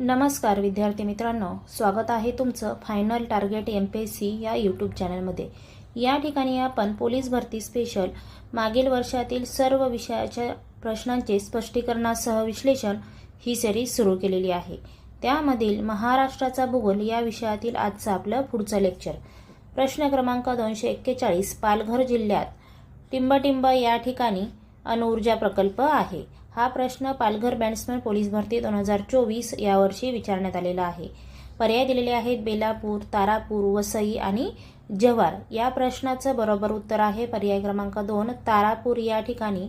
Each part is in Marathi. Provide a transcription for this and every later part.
नमस्कार विद्यार्थी मित्रांनो स्वागत आहे तुमचं final target M P S C या यूट्यूब चॅनलमध्ये या ठिकाणी आपण पोलीस भरती स्पेशल मागील वर्षातील सर्व विषयाच्या प्रश्नांचे स्पष्टीकरणासह विश्लेषण ही सिरीज सुरू केलेली आहे. त्यामधील महाराष्ट्राचा भूगोल या विषयातील आजचं आपलं पुढचं लेक्चर प्रश्न क्रमांक दोनशे एक्केचाळीस पालघर जिल्ह्यात टिंबटिंब या ठिकाणी अणुऊर्जा प्रकल्प आहे. हा प्रश्न पालघर बॅट्समॅन पोलीस भरती दोन हजार चोवीस यावर्षी विचारण्यात आलेला आहे. पर्याय दिलेले आहेत बेलापूर तारापूर वसई आणि जव्हार. या प्रश्नाचं बरोबर उत्तर आहे पर्याय क्रमांक दोन तारापूर या ठिकाणी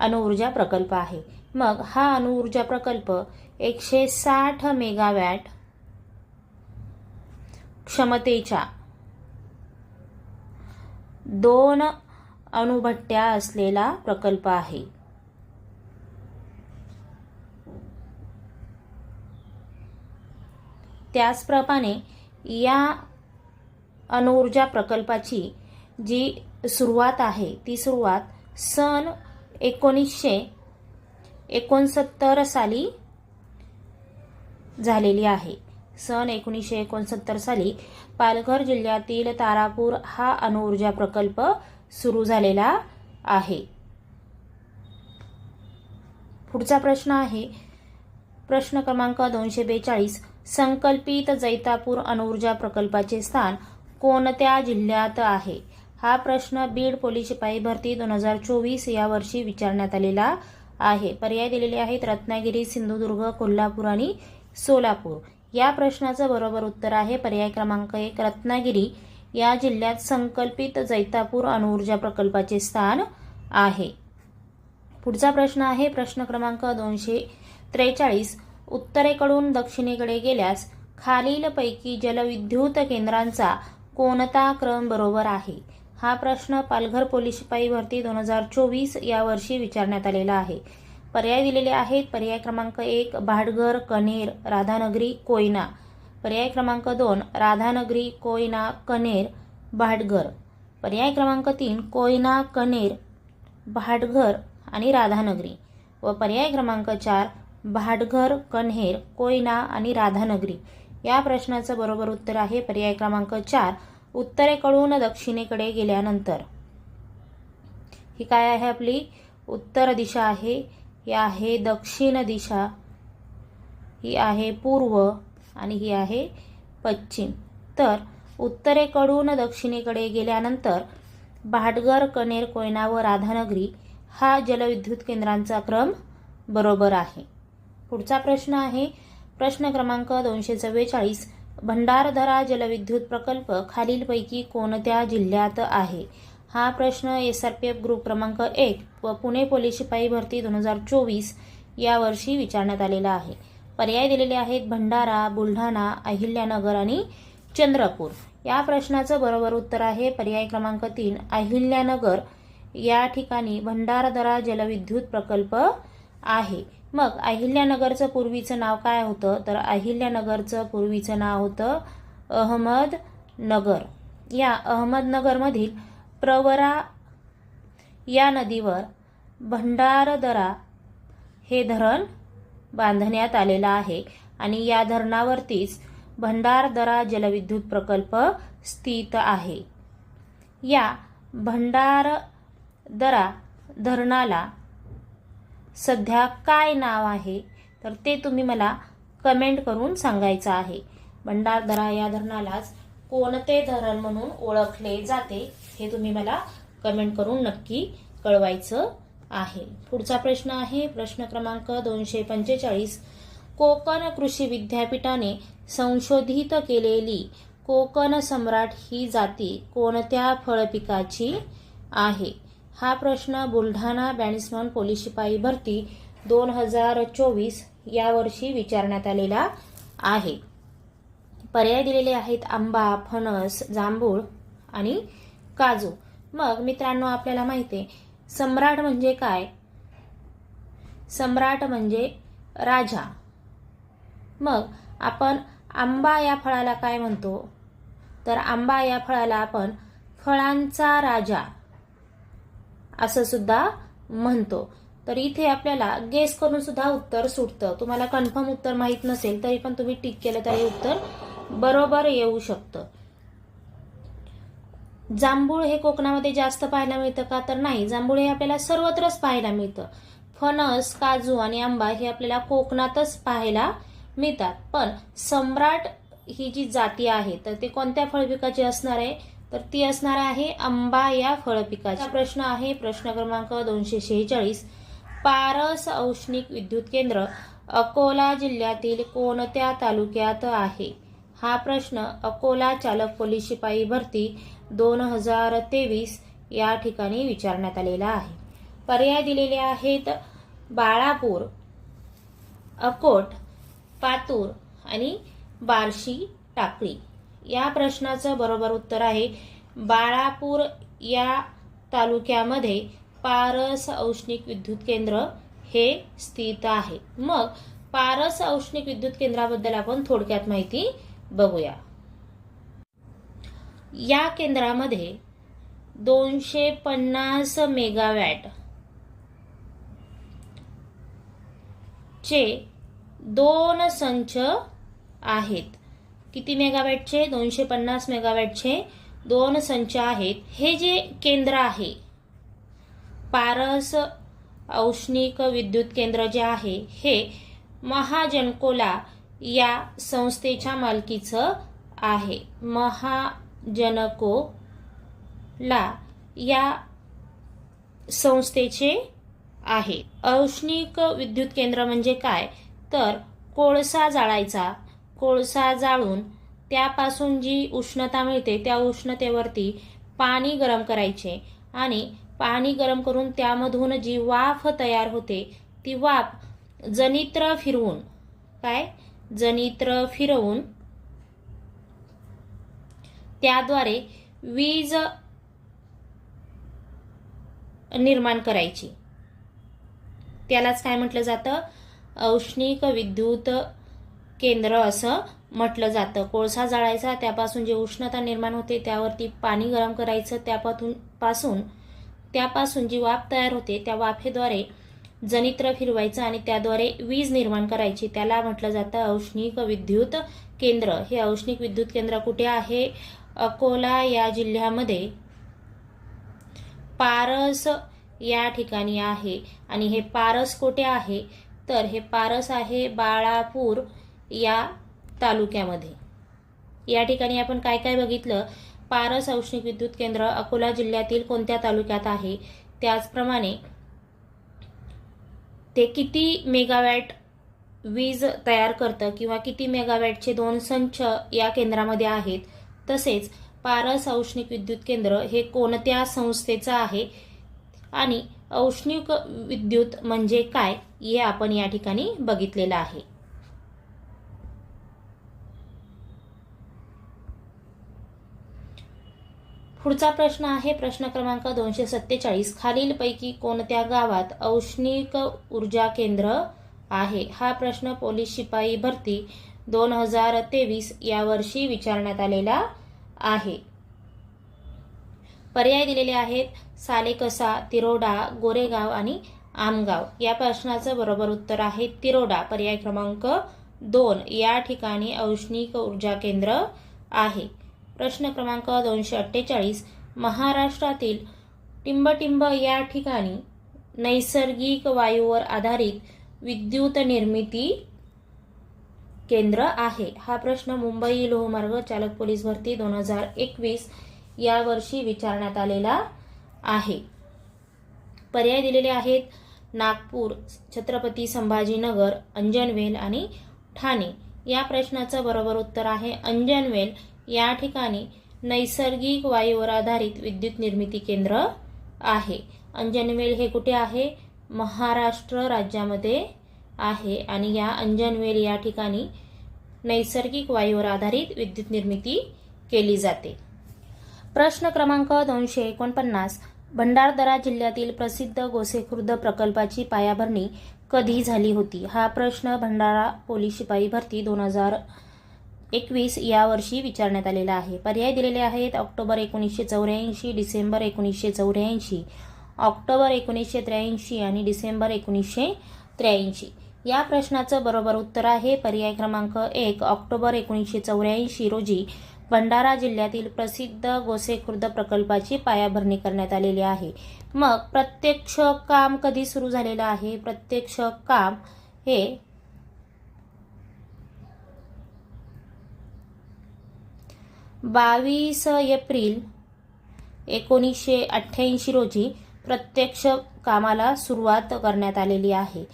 अणुऊर्जा प्रकल्प आहे. मग हा अणुऊर्जा प्रकल्प एकशे साठ मेगावॅट क्षमतेच्या दोन अणुभट्ट्या असलेला प्रकल्प आहे. त्याचप्रमाणे या अणुऊर्जा प्रकल्पाची जी सुरुवात आहे ती सुरुवात सन एकोणीसशे एकोणसत्तर साली झालेली आहे. सन एकोणीसशे एकोणसत्तर साली पालघर जिल्ह्यातील तारापूर हा अणुऊर्जा प्रकल्प सुरू झालेला आहे. पुढचा प्रश्न आहे. प्रश्न क्रमांक दोनशे बेचाळीस संकल्पित जैतापूर अणुऊर्जा प्रकल्पाचे स्थान कोणत्या जिल्ह्यात आहे? हा प्रश्न बीड पोलीस शिपाई भरती दोन हजार चोवीस या वर्षी विचारण्यात आलेला आहे. पर्याय दिलेले आहेत रत्नागिरी सिंधुदुर्ग कोल्हापूर आणि सोलापूर. या प्रश्नाचं बरोबर उत्तर आहे पर्याय क्रमांक एक रत्नागिरी. या जिल्ह्यात संकल्पित जैतापूर अणुऊर्जा प्रकल्पाचे स्थान आहे. पुढचा प्रश्न आहे प्रश्न क्रमांक दोनशे त्रेचाळीस. उत्तरेकडून दक्षिणेकडे गेल्यास खालीलपैकी जलविद्युत केंद्रांचा कोणता क्रम बरोबर आहे? हा प्रश्न पालघर पोलीस शिपाई भरती दोन हजार चोवीस या वर्षी विचारण्यात आलेला आहे. पर्याय दिलेले आहेत. पर्याय क्रमांक एक भाटघर कनेर राधानगरी कोयना. पर्याय क्रमांक दोन राधानगरी कोयना कनेर भाटघर पर्याय क्रमांक तीन कोयना कनेर भाटघर आणि राधानगरी. व पर्याय क्रमांक चार भाटघर कन्हेर कोयना आणि राधानगरी. या प्रश्नाचं बरोबर उत्तर आहे पर्याय क्रमांक चार उत्तरेकडून दक्षिणेकडे गेल्यानंतर. ही काय आहे आपली? उत्तर दिशा आहे. ही आहे दक्षिण दिशा. ही आहे पूर्व आणि ही आहे पश्चिम. तर उत्तरेकडून दक्षिणेकडे गेल्यानंतर भाटघर कनेर कोयना व राधानगरी हा जलविद्युत केंद्रांचा क्रम बरोबर आहे. पुढचा प्रश्न आहे. प्रश्न क्रमांक दोनशे चव्वेचाळीस. भंडारधरा जलविद्युत प्रकल्प खालीलपैकी कोणत्या जिल्ह्यात आहे? हा प्रश्न S R P F group क्रमांक एक व पुणे पोलीस शिपाई भरती दोन हजार चोवीस या वर्षी विचारण्यात आलेला आहे. पर्याय दिलेले आहेत भंडारा बुलढाणा अहिल्यानगर आणि चंद्रपूर. या प्रश्नाचं बरोबर उत्तर आहे पर्याय क्रमांक तीन अहिल्यानगर. या ठिकाणी भंडारदरा जलविद्युत प्रकल्प आहे. मग अहिल्यानगरचं पूर्वीचं नाव काय होतं? तर अहिल्यानगरचं पूर्वीचं नाव होतं अहमदनगर. या अहमदनगरमधील प्रवरा या नदीवर भंडारदरा हे धरण बांधण्यात आलेलं आहे आणि या धरणावरतीच भंडारदरा जलविद्युत प्रकल्प स्थित आहे. या भंडारदरा धरणाला सध्या काय नाव आहे तर ते तुम्ही मला कमेंट करून सांगायचं आहे. भंडारदरा या धरणालाच कोणते धरण म्हणून ओळखले जाते हे तुम्ही मला कमेंट करून नक्की कळवायचं आहे. पुढचा प्रश्न आहे प्रश्न क्रमांक दोनशे पंचेचाळीस. कोकण कृषी विद्यापीठाने संशोधित केलेली कोकण सम्राट ही जाती कोणत्या फळपिकाची आहे? हा प्रश्न बुलढाणा बॅट्समन पोलीस शिपाई भरती दोन हजार चोवीस यावर्षी विचारण्यात आलेला आहे. पर्याय दिलेले आहेत आंबा फणस जांभूळ आणि काजू. मग मित्रांनो आपल्याला माहिती आहे सम्राट म्हणजे काय? सम्राट म्हणजे राजा. मग आपण आंबा या फळाला काय म्हणतो? तर आंबा या फळाला आपण फळांचा राजा असं सुद्धा म्हणतो. तर इथे आपल्याला गेस करून सुद्धा उत्तर सुटतं. तुम्हाला कन्फर्म उत्तर माहीत नसेल तरी पण तुम्ही टिक केलं तरी उत्तर बरोबर येऊ शकतं. जांभूळ हे कोकणामध्ये जास्त पाहायला मिळतं का तर नाही. जांभूळ हे आपल्याला सर्वत्रच पाहायला मिळतं. फणस काजू आणि आंबा हे आपल्याला कोकणातच पाहायला मिळतात. पण सम्राट ही जी जाती आहे तर ते कोणत्या फळपिकाची असणार आहे? तर ती असणार आहे आंबा या फळपिकाचा. प्रश्न आहे प्रश्न क्रमांक दोनशे शेहेचाळीस. पारस औष्णिक विद्युत केंद्र अकोला जिल्ह्यातील कोणत्या तालुक्यात आहे? हा प्रश्न अकोला चालक पोलीस शिपाई भरती दोन हजार तेवीस या ठिकाणी विचारण्यात आलेला आहे. पर्याय दिलेले आहेत बाळापूर अकोट पातूर आणि बार्शी टाकळी. या प्रश्नाचं बरोबर उत्तर आहे. बाळापूर या तालुक्यामध्ये पारस औष्णिक विद्युत केंद्र हे स्थित आहे. मग पारस औष्णिक विद्युत केंद्राबद्दल आपण थोडक्यात माहिती बघूया. या केंद्रामध्ये दोनशे पन्नास मेगावॅट चे दोन संच आहेत. किती मेगावॅटचे? दोनशे पन्नास मेगावॅटचे दोन संच आहेत. हे जे केंद्र आहे पारस औष्णिक विद्युत केंद्र जे आहे हे महाजनकोला या संस्थेच्या मालकीचं आहे. महाजनकोला या संस्थेचे आहे. औष्णिक विद्युत केंद्र म्हणजे काय? तर कोळसा जाळायचा. कोळसा जाळून त्यापासून जी उष्णता मिळते त्या उष्णतेवरती पाणी गरम करायचे आणि पाणी गरम करून त्यामधून जी वाफ तयार होते ती वाफ जनित्र फिरवून काय? जनित्र फिरवून त्याद्वारे वीज निर्माण करायची. त्यालाच काय म्हटलं जातं? औष्णिक विद्युत केंद्र असं म्हटलं जातं. कोळसा जाळायचा त्यापासून जे उष्णता निर्माण होते त्यावरती पाणी गरम करायचं त्यापासून पासून त्यापासून जी वाफ तयार होते त्या वाफेद्वारे जनित्र फिरवायचं आणि त्याद्वारे वीज निर्माण करायची. त्याला म्हटलं जातं औष्णिक विद्युत केंद्र. हे औष्णिक विद्युत केंद्र कुठे आहे? अकोला या जिल्ह्यामध्ये पारस या ठिकाणी आहे. आणि हे पारस कुठे आहे? तर हे पारस आहे बाळापूर या तालुक्यामध्ये. या ठिकाणी आपण काय काय बघितलं? पारस औष्णिक विद्युत केंद्र अकोला जिल्ह्यातील कोणत्या तालुक्यात आहे? त्याचप्रमाणे ते किती मेगावॅट वीज तयार करतं किंवा किती मेगावॅटचे दोन संच या केंद्रामध्ये आहेत? तसेच पारस औष्णिक विद्युत केंद्र हे कोणत्या संस्थेचं आहे? आणि औष्णिक विद्युत म्हणजे काय? हे आपण या ठिकाणी बघितलेलं आहे. पुढचा प्रश्न आहे प्रश्न क्रमांक दोनशे सत्तेचाळीस. खालीलपैकी कोणत्या गावात औष्णिक ऊर्जा केंद्र आहे? हा प्रश्न पोलीस शिपाई भरती दोन हजार तेवीस या वर्षी विचारण्यात आलेला आहे. पर्याय दिलेले आहेत सालेकसा तिरोडा गोरेगाव आणि आमगाव. या प्रश्नाचं बरोबर उत्तर आहे तिरोडा. पर्याय क्रमांक दोन. या ठिकाणी औष्णिक ऊर्जा केंद्र आहे. प्रश्न क्रमांक दोनशे अठ्ठेचाळीस. महाराष्ट्रातील टिंबटिंब या ठिकाणी नैसर्गिक वायूवर आधारित विद्युत निर्मिती केंद्र आहे. हा प्रश्न मुंबई लोहमार्ग चालक पोलीस भरती दोन हजार एकवीस या वर्षी विचारण्यात आलेला आहे. पर्याय दिलेले आहेत नागपूर छत्रपती संभाजीनगर अंजनवेल आणि ठाणे. या प्रश्नाचं बरोबर उत्तर आहे अंजनवेल. या ठिकाणी नैसर्गिक वायूवर आधारित विद्युत निर्मिती केंद्र आहे. अंजनवेल हे कुठे आहे? महाराष्ट्र राज्यामध्ये आहे आणि या अंजनवेल या ठिकाणी नैसर्गिक वायूवर आधारित विद्युत निर्मिती केली जाते. प्रश्न क्रमांक दोनशे एकोणपन्नास भंडारदरा जिल्ह्यातील प्रसिद्ध गोसेखुर्द प्रकल्पाची पायाभरणी कधी झाली होती? हा प्रश्न भंडारा पोलीस शिपाई भरती दोन हजार एकवीस यावर्षी विचारण्यात आलेला आहे. पर्याय दिलेले आहेत ऑक्टोबर एकोणीसशे चौऱ्याऐंशी डिसेंबर एकोणीसशे चौऱ्याऐंशी. ऑक्टोबर एकोणीसशे त्र्याऐंशी आणि डिसेंबर एकोणीसशे त्र्याऐंशी. या प्रश्नाचं बरोबर उत्तर आहे पर्याय क्रमांक एक ऑक्टोबर एकोणीसशे चौऱ्याऐंशी रोजी भंडारा जिल्ह्यातील प्रसिद्ध गोसेखुर्द प्रकल्पाची पायाभरणी करण्यात आलेली आहे. मग प्रत्यक्ष काम कधी सुरू झालेलं आहे? प्रत्यक्ष काम हे बावीस एप्रिल एकोणीसशे अठ्ठ्याऐंशी रोजी प्रत्यक्ष कामाला सुरुवात करण्यात आलेली आहे.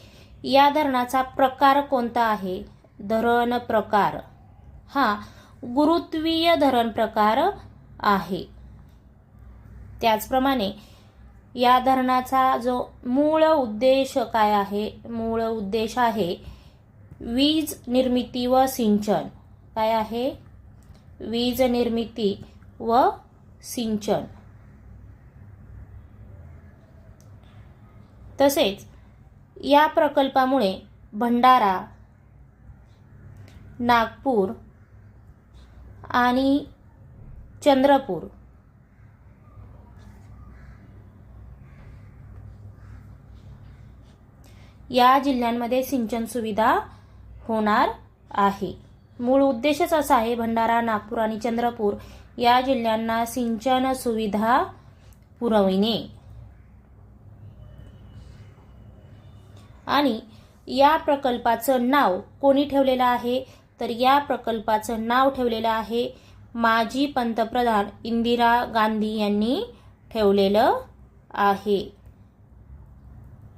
या धरणाचा प्रकार कोणता आहे? धरण प्रकार. हा गुरुत्वीय धरण प्रकार आहे. त्याचप्रमाणे या धरणाचा जो मूळ उद्देश काय आहे? मूळ उद्देश आहे वीज निर्मिती व सिंचन. काय आहे? वीज निर्मिती व सिंचन. तसेच या प्रकल्पामुळे भंडारा नागपूर आणि चंद्रपूर या जिल्ह्यांमध्ये सिंचन सुविधा होणार आहे. मूळ उद्देशच असा आहे भंडारा नागपूर आणि चंद्रपूर या जिल्ह्यांना सिंचन सुविधा पुरविणे. आणि या प्रकल्पाचं नाव कोणी ठेवलेलं आहे? तर या प्रकल्पाचं नाव ठेवलेलं आहे माजी पंतप्रधान इंदिरा गांधी यांनी ठेवलेलं आहे.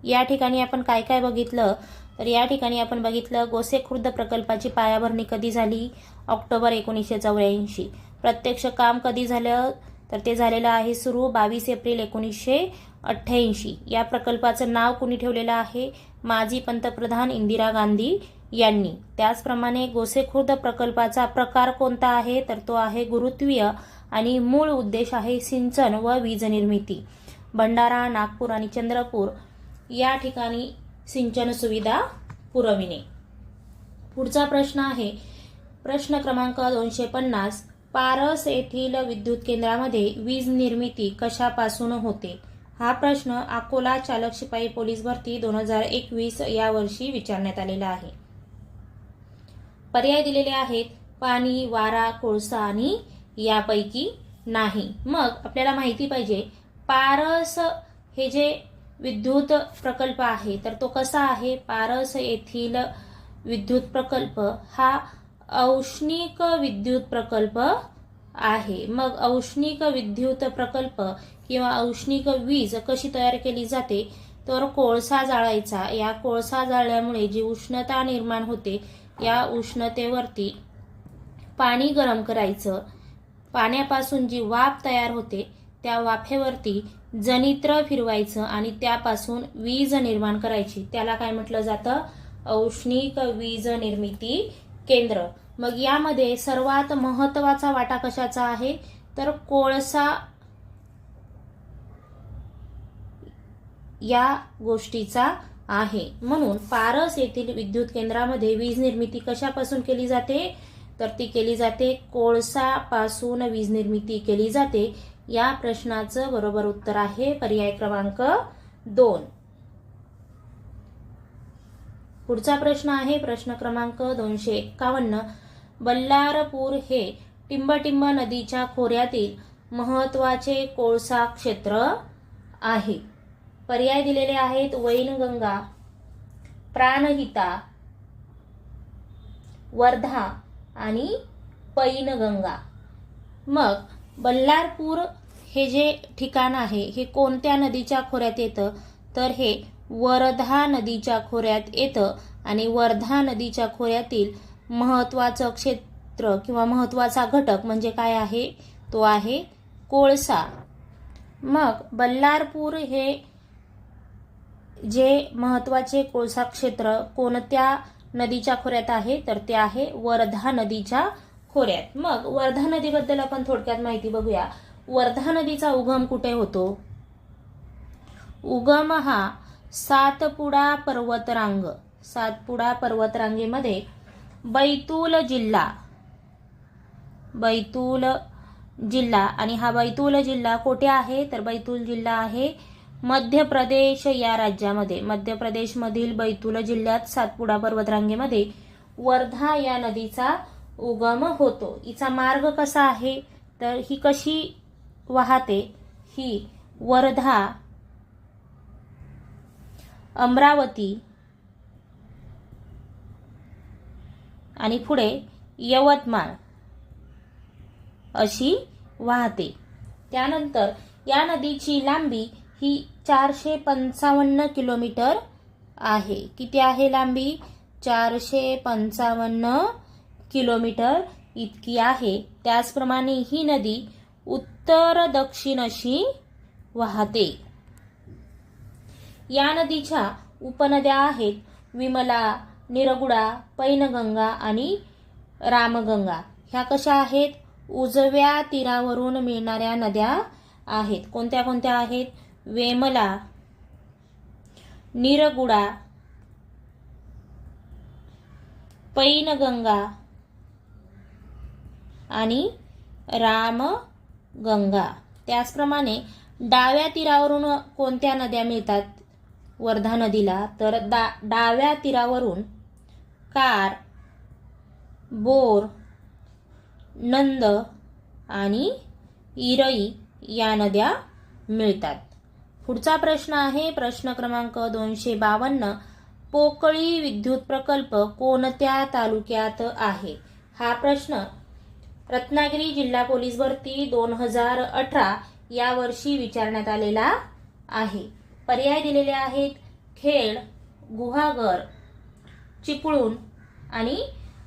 या ठिकाणी आपण काय काय बघितलं? तर या ठिकाणी आपण बघितलं गोसे खुर्द प्रकल्पाची पायाभरणी कधी झाली? ऑक्टोबर एकोणीसशे चौऱ्याऐंशी. प्रत्यक्ष काम कधी झालं? तर ते झालेलं आहे सुरू बावीस एप्रिल एकोणीसशे अठ्ठ्याऐंशी. या प्रकल्पाचं नाव कुणी ठेवलेलं आहे? माजी पंतप्रधान इंदिरा गांधी यांनी. त्याचप्रमाणे गोसेखुर्द प्रकल्पाचा प्रकार कोणता आहे? तर तो आहे गुरुत्वीय आणि मूळ उद्देश आहे सिंचन व वीज निर्मिती भंडारा नागपूर आणि चंद्रपूर या ठिकाणी सिंचन सुविधा पुरविणे. पुढचा प्रश्न आहे. प्रश्न क्रमांक दोनशे पन्नास पारस येथील विद्युत केंद्रामध्ये वीज निर्मिती कशापासून होते? हा प्रश्न अकोला चालक शिपाई पोलीस भरती दोन हजार एकवीस या वर्षी विचारण्यात आलेला आहे. पर्याय दिलेले आहेत. पाणी वारा कोळसा आणि यापैकी नाही. मग आपल्याला माहिती पाहिजे पारस हे जे विद्युत प्रकल्प आहे तर तो कसा आहे? पारस येथील विद्युत प्रकल्प हा औष्णिक विद्युत प्रकल्प आहे. मग औष्णिक विद्युत प्रकल्प किंवा औष्णिक वीज कशी तयार केली जाते? तर कोळसा जाळायचा. या कोळसा जाळल्यामुळे जी उष्णता निर्माण होते या उष्णतेवरती पाणी गरम करायचं. पाण्यापासून जी वाफ तयार होते त्या वाफेवरती जनित्र फिरवायचं आणि त्यापासून वीज निर्माण करायची. त्याला काय म्हटलं जातं? औष्णिक वीज निर्मिती केंद्र. मग यामध्ये सर्वात महत्त्वाचा वाटा कशाचा आहे? तर कोळसा या गोष्टीचा आहे. म्हणून पारस येथील विद्युत केंद्रामध्ये वीज निर्मिती कशापासून केली जाते? तर ती केली जाते कोळसापासून वीज निर्मिती केली जाते. या प्रश्नाचं बरोबर उत्तर आहे पर्याय क्रमांक दोन. पुढचा प्रश्न आहे प्रश्न क्रमांक दोनशे एक्कावन्न बल्लारपूर हे टिंबटिंब नदीच्या खोऱ्यातील महत्त्वाचे कोळसा क्षेत्र आहे. पर्याय दिलेले आहेत वैनगंगा प्राणहिता वर्धा आणि पैनगंगा. मग बल्लारपूर हे जे ठिकाण आहे हे कोणत्या नदीच्या खोऱ्यात येतं? तर हे वर्धा नदीच्या खोऱ्यात येतं आणि वर्धा नदीच्या खोऱ्यातील महत्त्वाचं क्षेत्र किंवा महत्त्वाचा घटक म्हणजे काय आहे? तो आहे कोळसा. मग बल्लारपूर हे जे महत्त्वाचे कोळसा क्षेत्र कोणत्या नदीच्या खोऱ्यात आहे? तर ते आहे वर्धा नदीच्या खोऱ्यात. मग वर्धा नदीबद्दल आपण थोडक्यात माहिती बघूया. वर्धा नदीचा उगम कुठे होतो? उगम हा सातपुडा पर्वतरांग. सातपुडा पर्वतरांगेमध्ये बैतूल जिल्हा. बैतूल जिल्हा. आणि हा बैतूल जिल्हा कोठे आहे? तर बैतूल जिल्हा आहे मध्य प्रदेश या राज्यामध्ये. मध्य प्रदेशमधील बैतूल जिल्ह्यात सातपुडा पर्वतरांगेमध्ये वर्धा या नदीचा उगम होतो. हिचा मार्ग कसा आहे? तर ही कशी वाहते? ही वर्धा अमरावती आणि पुढे यवतमाळ अशी वाहते. त्यानंतर या नदीची लांबी ही चारशे पंचावन्न किलोमीटर आहे. किती आहे लांबी? चारशे पंचावन्न किलोमीटर इतकी आहे. त्याचप्रमाणे ही नदी उत्तर दक्षिण अशी वाहते. या नदीच्या उपनद्या आहेत विमला निरगुडा पैनगंगा आणि रामगंगा. ह्या कशा आहेत? उजव्या तीरावरून मिळणाऱ्या नद्या आहेत. कोणत्या कोणत्या आहेत? वेमला निरगुडा पैनगंगा आणि रामगंगा त्याचप्रमाणे डाव्या तीरावरून कोणत्या नद्या मिळतात? वर्धा नदीला. तर दा डाव्या तीरावरून कार बोर नंद आणि इरई या नद्या मिळतात. पुढचा प्रश्न आहे प्रश्न क्रमांक दोनशे बावन्न. पोकळी विद्युत प्रकल्प कोणत्या तालुक्यात आहे? हा प्रश्न रत्नागिरी जिल्हा पोलीस भरती दोन हजार अठरा या वर्षी विचारण्यात आलेला आहे. पर्याय दिलेले आहेत खेड गुहागर चिपळूण आणि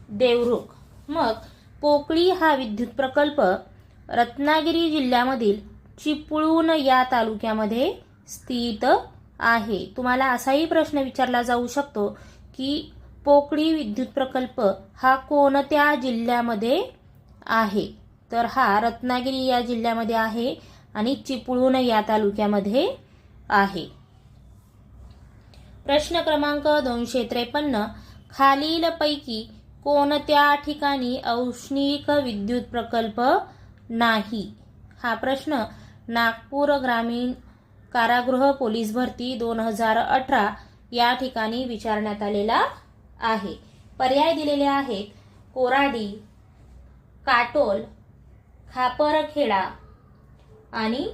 देवरुख. मग पोकळी हा विद्युत प्रकल्प रत्नागिरी जिल्ह्यामधील चिपळूण या तालुक्यामध्ये स्थित आहे. तुम्हाला असाही प्रश्न विचारला जाऊ शकतो की पोकळी विद्युत प्रकल्प हा कोणत्या जिल्ह्यामध्ये आहे. तर हा रत्नागिरी या जिल्ह्यामध्ये आहे आणि चिपळूण या तालुक्यामध्ये आहे. प्रश्न क्रमांक दोनशे त्रेपन्न. खालीलपैकी कोणत्या ठिकाणी औष्णिक विद्युत प्रकल्प नाही? हा प्रश्न नागपूर ग्रामीण कारागृह पोलीस भरती दोन हजार अठरा या ठिकाणी विचारण्यात आलेला आहे. पर्याय दिलेले आहेत कोराडी काटोल खापरखेडा आणि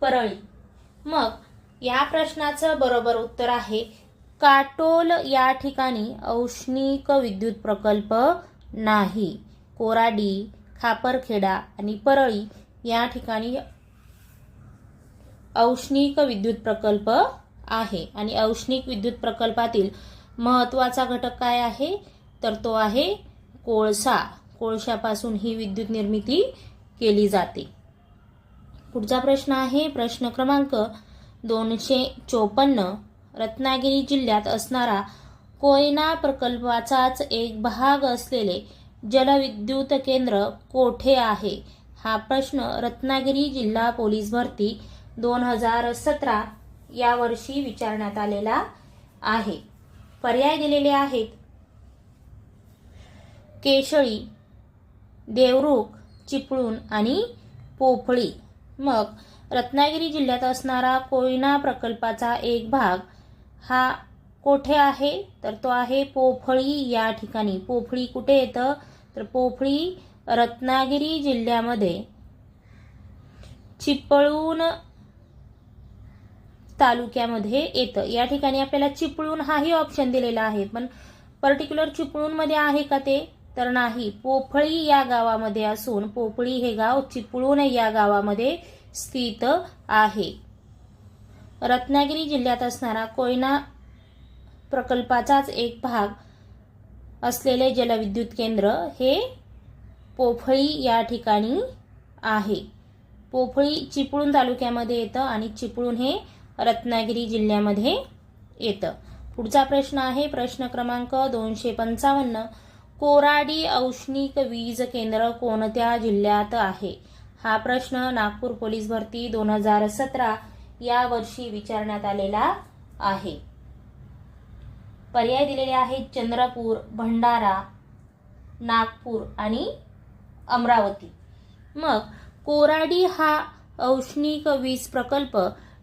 परळी. मग या प्रश्नाचं बरोबर उत्तर आहे काटोल या ठिकाणी औष्णिक विद्युत प्रकल्प नाही. कोराडी खापरखेडा आणि परळी या ठिकाणी औष्णिक विद्युत प्रकल्प आहे. आणि औष्णिक विद्युत प्रकल्पातील महत्त्वाचा घटक काय आहे? तर तो आहे कोळसा. कोळशापासून ही विद्युत निर्मिती केली जाते. पुढचा प्रश्न आहे प्रश्न क्रमांक दोनशे चोपन्न. रत्नागिरी जिल्ह्यात असणारा कोयना प्रकल्पाचाच एक भाग असलेले जलविद्युत केंद्र कोठे आहे? हा प्रश्न रत्नागिरी जिल्हा पोलीस भरती दोन हजार सतरा या वर्षी विचारण्यात आलेला आहे. पर्याय दिलेले आहेत. केशळी देवरुख चिपळूण आणि पोफळी. मग रत्नागिरी जिल्ह्यात असणारा कोयना प्रकल्पाचा एक भाग हा कोठे आहे? तर तो आहे पोफळी या ठिकाणी. पोफळी कुठे येतं? तर पोफळी रत्नागिरी जिल्ह्यामध्ये. चिपळूण तालुक्यामध्ये येतं. या ठिकाणी आपल्याला चिपळूण हाही ऑप्शन दिलेला आहे. पण पर्टिक्युलर चिपळूणमध्ये आहे का ते? तर नाही. पोफळी या गावामध्ये असून पोफळी हे गाव चिपळूण या गावामध्ये स्थित आहे. रत्नागिरी जिल्ह्यात असणारा कोयना प्रकल्पाचाच एक भाग असलेले जलविद्युत केंद्र हे पोफळी या ठिकाणी आहे. पोफळी चिपळूण तालुक्यामध्ये येतं आणि चिपळूण हे रत्नागिरी जिल्ह्यामध्ये येतं. पुढचा प्रश्न आहे प्रश्न क्रमांक दोनशे पंचावन्न. कोराडी औष्णिक वीज केंद्र कोणत्या जिल्ह्यात आहे? हा प्रश्न नागपूर पोलीस भरती दोन हजार सतरा या वर्षी विचारण्यात आलेला आहे. पर्याय दिलेले आहेत चंद्रपूर भंडारा नागपूर आणि अमरावती. मग कोराडी हा औष्णिक वीज प्रकल्प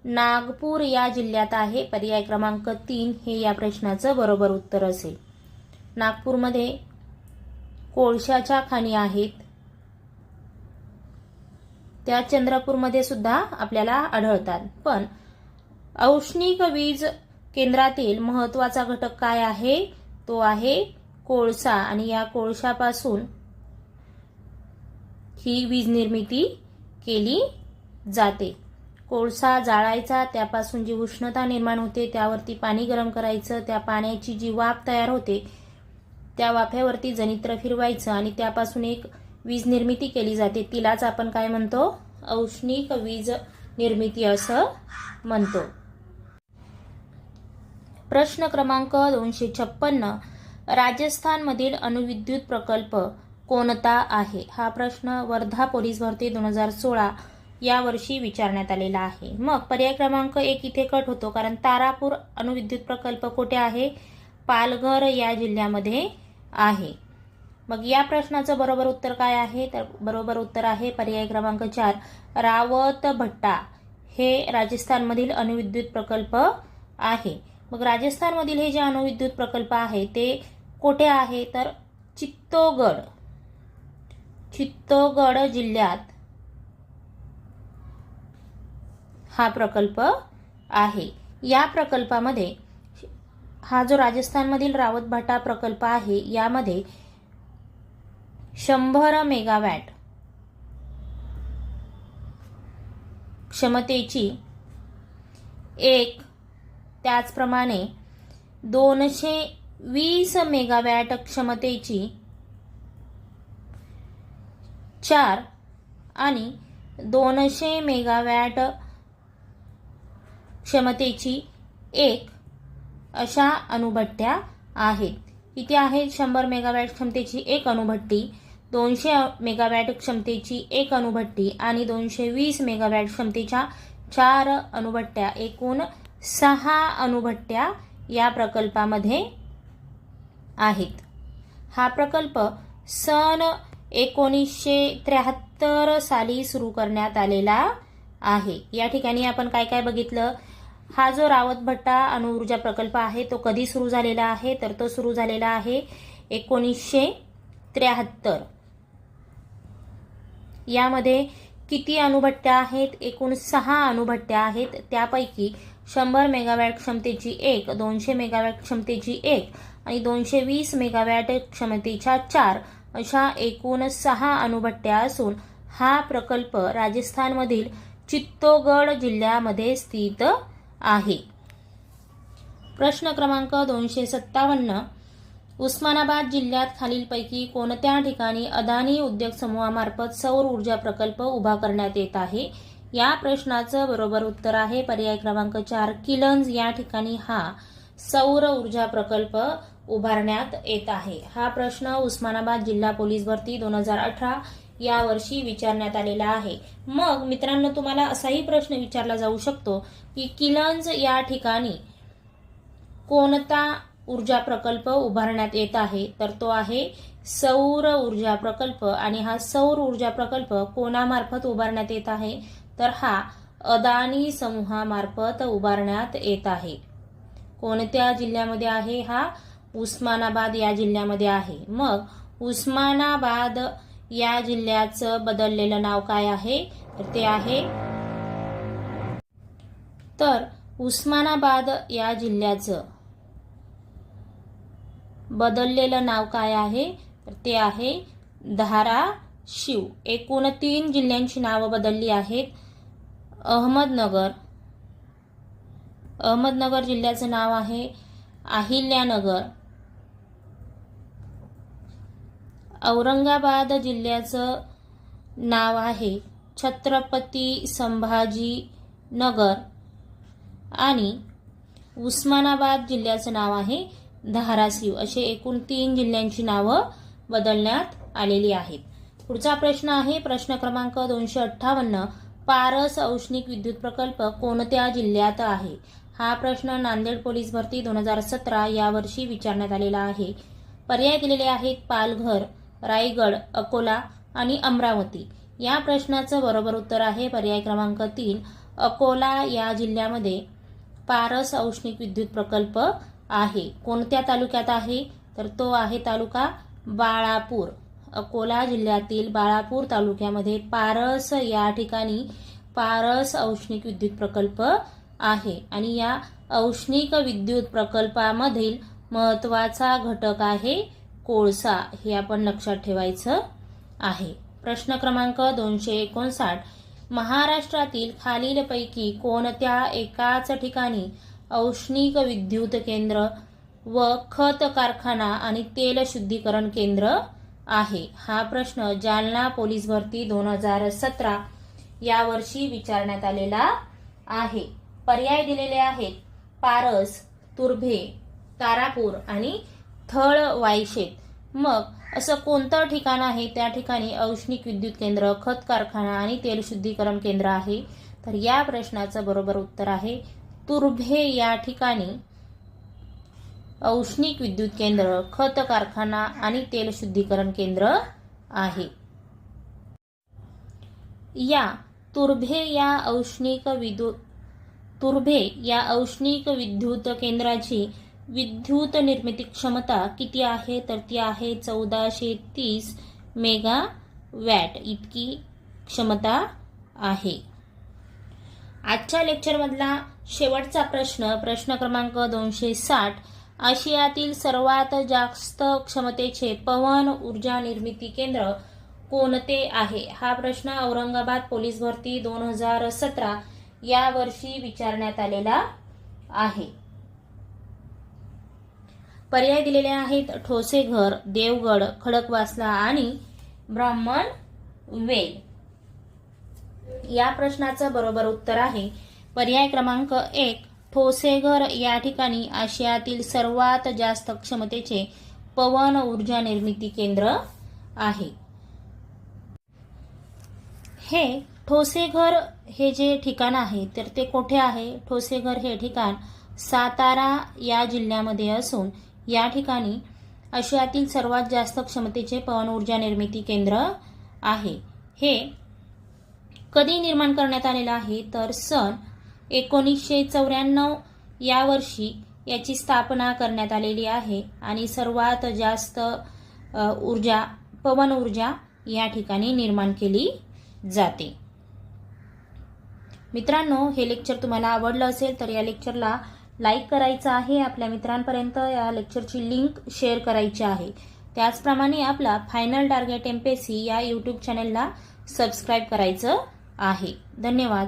नागपूर या जिल्ह्यात आहे? पर्याय क्रमांक तीन हे या प्रश्नाचं बरोबर उत्तर असेल. नागपूरमध्ये कोळशाच्या खाणी आहेत. त्या चंद्रपूरमध्ये सुद्धा आपल्याला आढळतात. पण औष्णिक वीज केंद्रातील महत्त्वाचा घटक काय आहे? तो आहे कोळसा. आणि या कोळशापासून ही वीज निर्मिती केली जाते. कोळसा जाळायचा त्यापासून जी उष्णता निर्माण होते त्यावरती पाणी गरम करायचं त्या पाण्याची जी वाफ तयार होते त्या वाफ्यावरती जनित्र फिरवायचं आणि त्यापासून एक वीज निर्मिती केली जाते. तिलाच आपण काय म्हणतो? औष्णिक वीज निर्मिती असं म्हणतो. प्रश्न क्रमांक दोनशे छप्पन्न. राजस्थानमधील अणुविद्युत प्रकल्प कोणता आहे? हा प्रश्न वर्धा पोलीस भरती दोन हजार सोळा या वर्षी विचारण्यात आलेला आहे. मग पर्याय क्रमांक एक इथे कट होतो कारण तारापूर अणुविद्युत प्रकल्प कुठे आहे? पालघर या जिल्ह्यामध्ये आहे. मग या प्रश्नाचं बरोबर उत्तर काय आहे? तर बरोबर उत्तर आहे पर्याय क्रमांक चार रावत भट्टा हे राजस्थानमधील अणुविद्युत प्रकल्प आहे. मग राजस्थानमधील हे जे अणुविद्युत प्रकल्प आहे ते कोठे आहे? तर चित्तोगड चित्तोगड जिल्ह्यात हा प्रकल्प आहे. या प्रकल्पामध्ये हा जो राजस्थानमधील रावत भाटा प्रकल्प आहे यामध्ये शंभर मेगावॅट क्षमतेची एक त्याचप्रमाणे दोनशे वीस मेगावॅट क्षमतेची चार आणि दोनशे मेगावॅट क्षमतेची एक अशा अणुभट्ट्या आहेत. किती आहेत शंभर मेगावॅट क्षमतेची एक अणुभट्टी दोनशे मेगावॅट क्षमतेची एक अणुभट्टी आणि दोनशे वीस मेगावॅट क्षमतेच्या चार अणुभट्ट्या. एकूण सहा अणुभट्ट्या या प्रकल्पामध्ये आहेत. हा प्रकल्प सन एकोणीसशे त्र्याहत्तर साली सुरू करण्यात आलेला आहे. या ठिकाणी आपण काय काय बघितलं? हा जो रावत भट्टा अणुऊर्जा प्रकल्प आहे तो कधी सुरू झालेला आहे? तर तो सुरू झालेला आहे एकोणीसशे त्र्याहत्तर. यामध्ये किती अणुभट्ट्या आहेत? एकूण सहा अणुभट्ट्या आहेत. त्यापैकी शंभर मेगावॅट क्षमतेची एक दोनशे मेगावॅट क्षमतेची एक आणि दोनशे वीस मेगावॅट क्षमतेच्या चार अशा एकूण सहा अणुभट्ट्या असून हा प्रकल्प राजस्थानमधील चित्तोगड जिल्ह्यामध्ये स्थित आहे. प्रश्न क्रमांक दोनशे सत्तावन्न. उस्मानाबाद जिल्ह्यात खालीलपैकी कोणत्या ठिकाणी अदानी उद्योग समूहामार्फत सौर ऊर्जा प्रकल्प उभा करण्यात येत आहे? या प्रश्नाचं बरोबर उत्तर आहे पर्याय क्रमांक चार किलन्स या ठिकाणी हा सौर ऊर्जा प्रकल्प उभारण्यात येत आहे. हा प्रश्न उस्मानाबाद जिल्हा पोलीस भरती दोन हजार अठरा यावर्षी विचारण्यात आलेला आहे. मग मित्रांनो तुम्हाला असाही प्रश्न विचारला जाऊ शकतो की किलन्स या ठिकाणी कोणता ऊर्जा प्रकल्प उभारण्यात येत आहे? तर तो आहे सौर ऊर्जा प्रकल्प. आणि हा सौर ऊर्जा प्रकल्प कोणामार्फत उभारण्यात येत आहे? तर हा अदानी समूहामार्फत उभारण्यात येत आहे. कोणत्या जिल्ह्यामध्ये आहे? हा उस्मानाबाद या जिल्ह्यामध्ये आहे. मग उस्मानाबाद या जिल्ह्याचं बदललेलं नाव काय आहे? तर ते आहे तर उस्मानाबाद या जिल्ह्याचं. बदललेलं नाव काय आहे? तर ते आहे धाराशिव एकूण तीन जिल्ह्यांची नावं बदलली आहेत. अहमदनगर. अहमदनगर जिल्ह्याचं नाव आहे. अहिल्यानगर. औरंगाबाद जिल्ह्याचं नाव आहे छत्रपती संभाजी नगर आणि उस्मानाबाद जिल्ह्याचं नाव आहे धाराशिव असे एकूण तीन जिल्ह्यांची नावं बदलण्यात आलेली आहेत. पुढचा प्रश्न आहे प्रश्न क्रमांक दोनशे अठ्ठावन्न पारस औष्णिक विद्युत प्रकल्प कोणत्या जिल्ह्यात आहे? हा प्रश्न नांदेड पोलीस भरती दोन हजार सतरा या वर्षी विचारण्यात आलेला आहे. पर्याय दिलेले आहेत पालघर रायगड अकोला आणि अमरावती. या प्रश्नाचं बरोबर उत्तर आहे पर्याय क्रमांक तीन अकोला या जिल्ह्यामध्ये पारस औष्णिक विद्युत प्रकल्प आहे. कोणत्या तालुक्यात आहे? तर तो आहे तालुका बाळापूर. अकोला जिल्ह्यातील बाळापूर तालुक्यामध्ये पारस या ठिकाणी पारस औष्णिक विद्युत प्रकल्प आहे. आणि या औष्णिक विद्युत प्रकल्पामधील महत्त्वाचा घटक आहे कोळसा हे आपण लक्षात ठेवायचं आहे. प्रश्न क्रमांक दोनशे एकोणसाठ. महाराष्ट्रातील खालीलपैकी कोणत्या एकाच ठिकाणी औष्णिक विद्युत केंद्र व खत कारखाना आणि तेल शुद्धीकरण केंद्र आहे? हा प्रश्न जालना पोलीस भरती दोन हजार सतरा यावर्षी विचारण्यात आलेला आहे. पर्याय दिलेले आहेत पारस तुर्भे तारापूर आणि थळ वायशेत मग असं कोणतं ठिकाण आहे? त्या ठिकाणी औष्णिक विद्युत केंद्र खत कारखाना आणि तेल शुद्धीकरण केंद्र आहे? तर या प्रश्नाचं बरोबर उत्तर आहे तुर्भे या ठिकाणी औष्णिक विद्युत केंद्र खत कारखाना आणि तेल शुद्धीकरण केंद्र आहे. या तुर्भे या औष्णिक विद्युत तुर्भे या औष्णिक विद्युत केंद्राची विद्युत निर्मिती क्षमता किती आहे? तर ती आहे चौदाशे तीस मेगा वॅट इतकी क्षमता आहे. आजच्या लेक्चरमधला शेवटचा प्रश्न प्रश्न क्रमांक दोनशे साठ. आशियातील सर्वात जास्त क्षमतेचे पवन ऊर्जा निर्मिती केंद्र कोणते आहे? हा प्रश्न औरंगाबाद पोलीस भरती दोन हजार सतरा या वर्षी विचारण्यात आलेला आहे. पर्याय दिलेले आहेत. ठोसेघर देवगड खडकवासला आणि ब्राह्मण वेल. या प्रश्नाचं बरोबर उत्तर आहे. पर्याय क्रमांक एक ठोसेघर या ठिकाणी आशियातील सर्वात जास्त क्षमतेचे पवन ऊर्जा निर्मिती केंद्र आहे. हे ठोसेघर हे जे ठिकाण आहे तर ते कोठे आहे? ठोसेघर हे ठिकाण सातारा या जिल्ह्यामध्ये असून या ठिकाणी आशियातील सर्वात जास्त क्षमतेचे पवन ऊर्जा निर्मिती केंद्र आहे. हे कधी निर्माण करण्यात आलेलं आहे? तर सन एकोणीसशे चौऱ्याण्णव या वर्षी याची स्थापना करण्यात आलेली आहे आणि सर्वात जास्त ऊर्जा पवन ऊर्जा या ठिकाणी निर्माण केली जाते. मित्रांनो हे लेक्चर तुम्हाला आवडलं असेल तर या लेक्चरला लाईक करायचं आहे आपल्या मित्रांपर्यंत या लेक्चरची लिंक शेअर करायची आहे. त्याचप्रमाणे आपला फायनल टार्गेट एम पी या यूट्यूब चॅनलला सबस्क्राईब करायचं आहे. धन्यवाद.